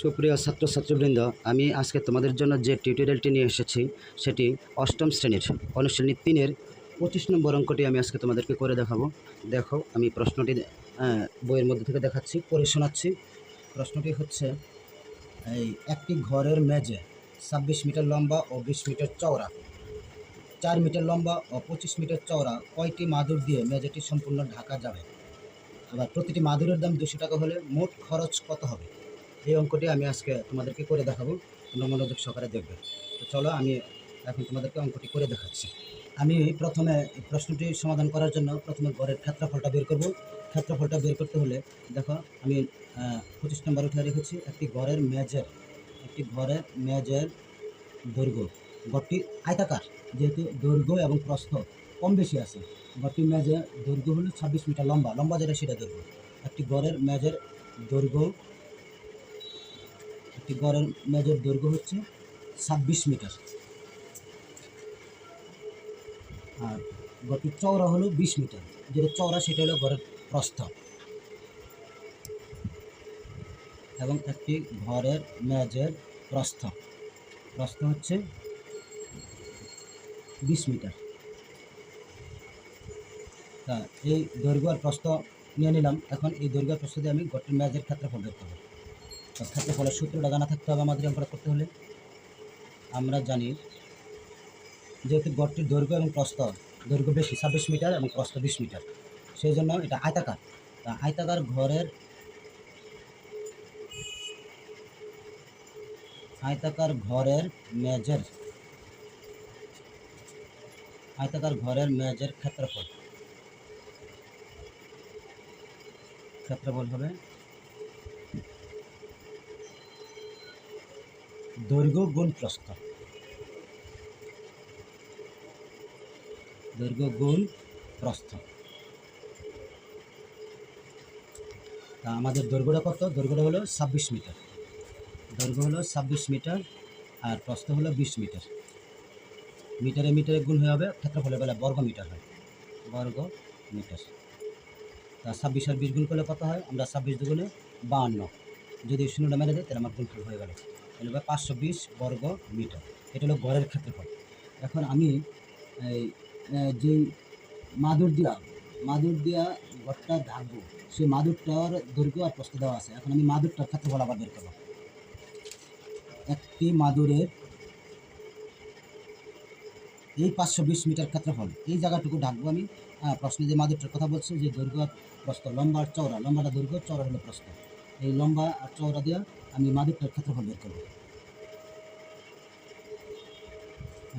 সুপ্রিয় ছাত্রছাত্রীবৃন্দ, আমি আজকে তোমাদের জন্য যে টিউটোরিয়ালটি নিয়ে এসেছি, সেটি অষ্টম শ্রেণির অনুশ্রেণী তিনের পঁচিশ নম্বর অঙ্কটি আমি আজকে তোমাদেরকে করে দেখাবো। দেখো, আমি প্রশ্নটি বইয়ের মধ্যে থেকে দেখাচ্ছি, পড়ে শোনাচ্ছি। প্রশ্নটি হচ্ছে, এই একটি ঘরের মেঝে ছাব্বিশ মিটার লম্বা ও বিশ মিটার চওড়া। চার মিটার লম্বা ও পঁচিশ মিটার চওড়া কয়টি মাদুর দিয়ে মেঝেটি সম্পূর্ণ ঢাকা যাবে? আবার প্রতিটি মাদুরের দাম দুশো টাকা হলে মোট খরচ কত হবে? এই অঙ্কটি আমি আজকে তোমাদেরকে করে দেখাবো। তোমরা মনোযোগ সহকারে দেখবে। তো চলো আমি এখন তোমাদেরকে অঙ্কটি করে দেখাচ্ছি। আমি প্রথমে প্রশ্নটি সমাধান করার জন্য প্রথমে ঘরের ক্ষেত্রফলটা বের করব। ক্ষেত্রফলটা বের করতে হলে দেখো, আমি পঁচিশ নম্বর উঠে রেখেছি। একটি ঘরের মেজের একটি ঘরের মেজের দৈর্ঘ্য। ঘরটি আয়তাকার যেহেতু দৈর্ঘ্য এবং প্রস্থ কম বেশি আছে ঘরটি মেজের দৈর্ঘ্য হলো ছাব্বিশ মিটার লম্বা। লম্বা যেটা সেটা দৈর্ঘ্য। একটি ঘরের মেজের দৈর্ঘ্য একটি গড়ের মেজের দৈর্ঘ্য হচ্ছে ছাব্বিশ মিটার। আর গতির চওড়া হলো বিশ মিটার। যেটা চওড়া, সেটা হলো ঘরের প্রস্থ। এবং একটি ঘরের মেজের প্রস্থ। প্রস্থ হচ্ছে বিশ মিটার। তা এই দৈর্ঘ্য আর প্রস্থ নিয়ে নিলাম। এখন এই দৈর্ঘ্য প্রস্থ দিয়ে আমি ঘরটির মেজের ক্ষেত্রফল বের করব। ক্ষেত্রফলের সূত্রটা জানা থাকতে হবে আমাদের অঙ্কটা করতে হলে। আমরা জানি যেহেতু গড়টির দৈর্ঘ্য এবং প্রস্থ দৈর্ঘ্য বেশি, ছাব্বিশ মিটার এবং প্রস্থ বিশ মিটার। সেই জন্য এটা আয়তাকার। তা আয়তাকার ঘরের আয়তাকার ঘরের মেজের, আয়তাকার ঘরের মেজের ক্ষেত্রফল। ক্ষেত্রফল হবে দৈর্ঘ্য গুণ প্রস্থ। দৈর্ঘ্য গুণ প্রস্থ। তা আমাদের দৈর্ঘ্যটা কত? দৈর্ঘ্যটা হলো ছাব্বিশ মিটার। দৈর্ঘ্য হলো ছাব্বিশ মিটার আর প্রস্থ হলো বিশ মিটার। মিটারে মিটারে গুণ হয়ে হবে, ক্ষেত্রফলের বেলা বর্গ মিটার হয়। বর্গ মিটার। তা ছাব্বিশ আর বিশ গুণ করলে কত হয়? আমরা ছাব্বিশ দুগুণে বাহান্ন। যদি শূন্যটা মেরে দেয় তাহলে আমার গুণফল হয়ে গেল। হবে পাঁচশো বিশ বর্গ মিটার। এটা হলো গড়ের ক্ষেত্রফল। এখন আমি যেই মাদুর দিয়া মাদুর দিয়া ঘরটা ঢাকবো, সেই মাদুরটার দৈর্ঘ্য আর প্রস্থ দেওয়া আছে। এখন আমি মাদুরটার ক্ষেত্রফল আবার বের করব। একটি মাদুরের এই পাঁচশো বিশ মিটার ক্ষেত্রফল, এই জায়গাটুকু ঢাকবো আমি। প্রশ্নে যে মাদুরটার কথা বলছে, যে দৈর্ঘ্য আর প্রস্থ, লম্বা আর চওড়া, লম্বাটা দৈর্ঘ্য, চওড়া হলো প্রস্থ। এই লম্বা আর চওড়া দিয়ে আমি মাদুরটার ক্ষেত্রফল বের করব।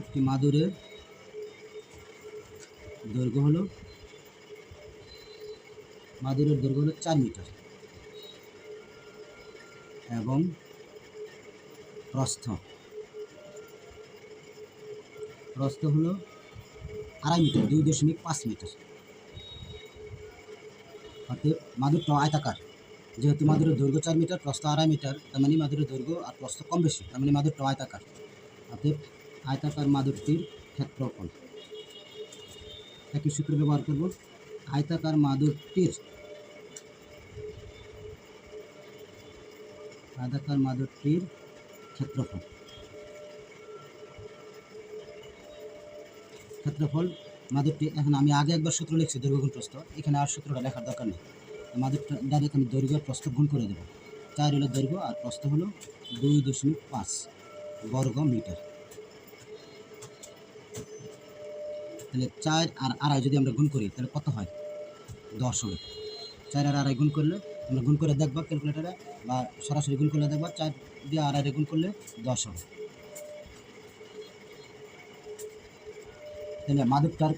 একটি মাদুরের দৈর্ঘ্য হলো, মাদুরের দৈর্ঘ্য হলো চার মিটার এবং প্রস্থ। প্রস্থ হলো আড়াই মিটার, দুই দশমিক পাঁচ মিটার। অর্থাৎ মাদুরটা আয়তাকার। যেহেতু মাদুরের দৈর্ঘ্য চার মিটার, প্রস্থ আড়াই মিটার, তার মানে মাদুরের দৈর্ঘ্য আর প্রস্থ কম বেশি, তার মানে মাদুরটা আয়তাকার। অতএব আয়তাকার মাদুরটির ক্ষেত্রফল। একই সূত্র ব্যবহার করব। আয়তাকার মাদুরটির আয়তাকার মাদুরটির ক্ষেত্রফল। ক্ষেত্রফল মাদুরটি, এখন আমি আগে একবার সূত্র লিখছি দৈর্ঘ্য প্রস্থ। এখানে আর সূত্রটা লেখার দরকার নেই। মাদুরটা ডাইরেক্ট আমি দৈর্ঘ্য প্রস্থ গুণ করে দেবো। চার হলো দৈর্ঘ্য আর প্রস্থ হলো দুই দশমিক পাঁচ বর্গ মিটার। তাহলে চার আর আড়াই যদি আমরা গুণ করি, তাহলে কত হয়? দশ হবে। চার আর আড়াই গুণ করলে, আমরা গুণ করে দেখবা ক্যালকুলেটারে, বা সরাসরি গুণ করলে দেখবা চার দিয়ে আড়াই গুণ করলে দশ হবে। তাহলে মাদুরটার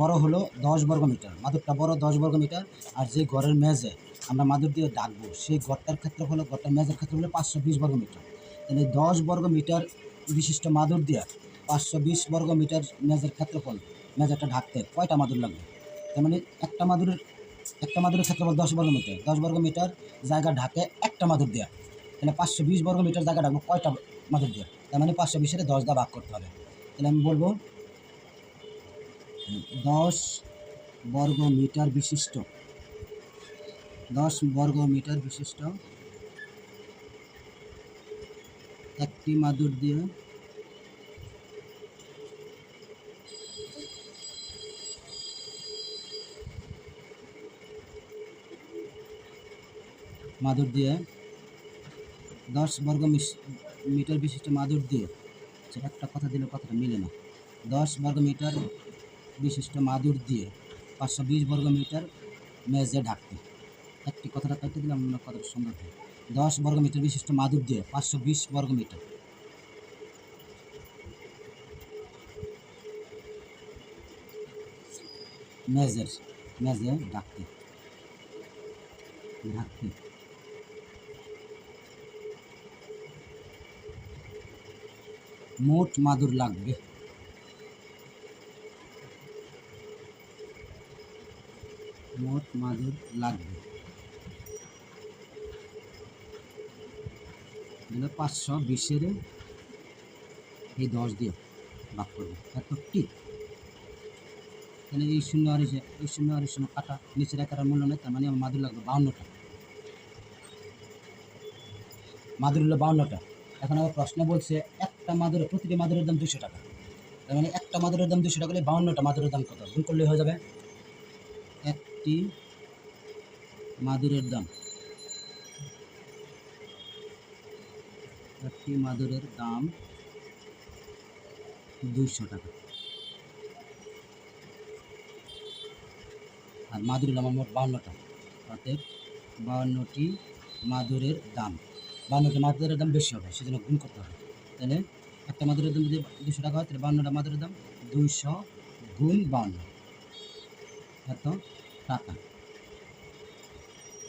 বড় হলো দশ বর্গ মিটার। মাদুরটা বড় দশ বর্গ মিটার আর যে ঘরের মেজে আমরা মাদুর দিয়ে ডাকবো, সেই ঘরটার ক্ষেত্রে হলো, ঘরটার মেজের ক্ষেত্রে হলো পাঁচশো বিশ বর্গ মিটার। তাহলে দশ বর্গ মিটার বিশিষ্ট মাদুর দিয়ে পাঁচশো বিশ বর্গ মিটার মেজের ক্ষেত্রফল মেজারটা ঢাকতে কয়টা মাদুর লাগবে? তার মানে একটা মাদুরের একটা মাদুরের ক্ষেত্রফল দশ বর্গ মিটার। দশ বর্গ মিটার জায়গা ঢাকে একটা মাদুর দেওয়া তাহলে পাঁচশো বিশ বর্গ মিটার জায়গা ঢাকবো কয়টা মাদুর দেওয়া তার মানে পাঁচশো বিশের দশ দা ভাগ করতে হবে। তাহলে আমি বলব দশ বর্গ মিটার বিশিষ্ট। দশ বর্গ মিটার বিশিষ্ট। একটি মাদুর দিয়ে। মাদুর দিয়ে। দশ বর্গ মিটার বিশিষ্ট মাদুর দিয়ে। আচ্ছা, একটা কথা দিলে কথাটা মিলে না। দশ বর্গ মিটার বিশিষ্ট মাদুর দিয়ে পাঁচশো বিশ বর্গ মিটার মেজে ঢাকতে। একটি কথাটা কাটতে দিলাম মনে কথাটা সুন্দর দশ বর্গ মিটার বিশিষ্ট মাদুর দিয়ে পাঁচশো বিশ বর্গ মিটার। মেজের মেজে ঢাকতে। ঢাকতে। মোট মাদুর লাগবে মোট মাদুর লাগবে। তাহলে পাঁচশো বিশের এই দশ দিয়ে ভাগ করব। এতটি তাহলে এই শূন্য আর এই শূন্য আর শূন্য কাটা নিচের একার মূল্য নেই, তার মানে আমার মাদুর লাগবে বাউন্নটা। মাদুর হলো বাউন্নটা। এখন আবার প্রশ্ন বলছে, একটা মাদুরের প্রতিটি মাদুরের দাম দুশো টাকা। তার মানে একটা মাদুরের দাম দুশো টাকা হলে বাউন্নটা মাদুরের দাম কত? গুণ করলে হয়ে যাবে। একটি মাদুরের দাম। একটি মাদুরের দাম দুইশো টাকা। আর মাদুর হলো আমার মোট বাউন্নটা অতএব বাউন্নটি মাদুরের দাম। বাউন্নটি মাদুরের দাম বেশি হবে, সেজন্য গুণ করতে হবে। তাহলে একটা মাদুরের দাম যদি দুশো টাকা হয়, তাহলে বাউন্নটা মাদুরের দাম দুইশো গুণ বাউন্ন। এত টাকা।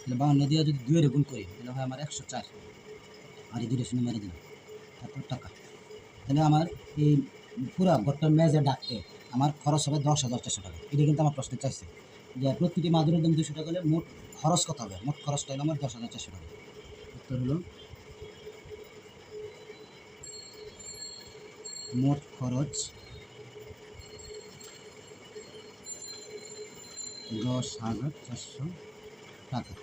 তাহলে বাউন্ন দিয়ে যদি দুইয়ের গুণ করি, তাহলে হয় আমার একশো চার। আর এই দুটো শূন্য মেরে দিলাম। এত টাকা। তাহলে আমার এই পুরা গোটা মেজে ডাকতে আমার খরচ হবে দশ হাজার চারশো টাকা। এটা কিন্তু আমার প্রশ্নে চাইছে। যে প্রতিটি মাদুরের দাম দুশো টাকা হলে মোট খরচ কত হবে? মোট খরচটা হলো আমার দশ হাজার চারশো টাকা। উত্তর হলো, মোট খরচ দশ হাজার চারশো টাকা।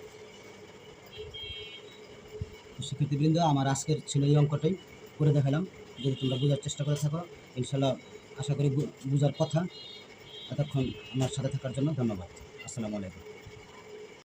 শিক্ষার্থীবৃন্দ, আমার আজকের ছিল এই অঙ্কটাই করে দেখালাম। যদি তোমরা বোঝার চেষ্টা করে থাকো, ইনশাল্লাহ আশা করি বোঝার কথা। এতক্ষণ আমার সাথে থাকার জন্য ধন্যবাদ। আসসালামু আলাইকুম।